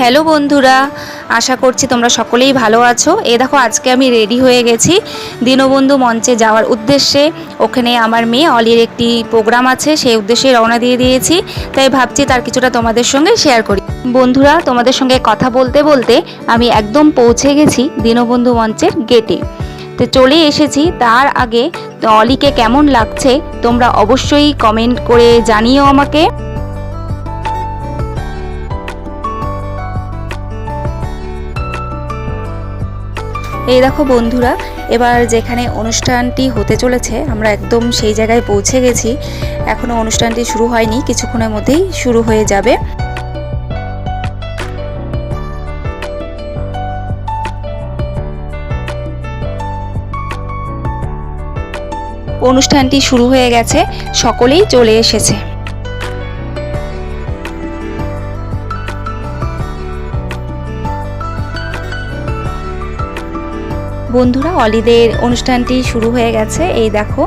Hello বন্ধুরা, আশা করছি তোমরা সকলেই ভালো আছো। এ দেখো, আজকে আমি রেডি হয়ে গেছি দীনবন্ধু মঞ্চে যাওয়ার উদ্দেশ্যে। ওখানে আমার মেয়ে অলির একটি প্রোগ্রাম আছে, সেই উদ্দেশ্যে রওনা দিয়ে দিয়েছি। তাই ভাবছি তার কিছুটা তোমাদের সঙ্গে শেয়ার করি। বন্ধুরা, তোমাদের সঙ্গে কথা বলতে বলতে আমি একদম পৌঁছে গেছি দীনবন্ধু মঞ্চের গেটে তো চলে এসেছি, তার আগে অলিকে কেমন লাগছে তোমরা অবশ্যই কমেন্ট করে জানিও আমাকে। এই দেখো বন্ধুরা, এবার যেখানে অনুষ্ঠানটি হতে চলেছে, আমরা একদম সেই জায়গায় পৌঁছে গেছি। এখনও অনুষ্ঠানটি শুরু হয়নি, কিছুক্ষণের মধ্যেই শুরু হয়ে যাবে। অনুষ্ঠানটি শুরু হয়ে গেছে, সকলেই চলে এসেছে। বন্ধুরা, অলিদের অনুষ্ঠানটি শুরু হয়ে গেছে। এই দেখো।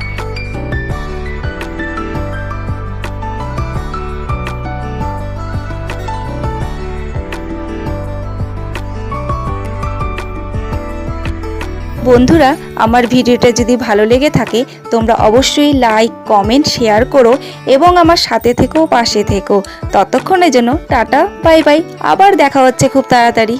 বন্ধুরা, আমার ভিডিওটা যদি ভালো লেগে থাকে, তোমরা অবশ্যই লাইক, কমেন্ট, শেয়ার করো এবং আমার সাথে থেকো, পাশে থেকো। ততক্ষণের জন্য টাটা, বাই বাই। আবার দেখা হচ্ছে খুব তাড়াতাড়ি।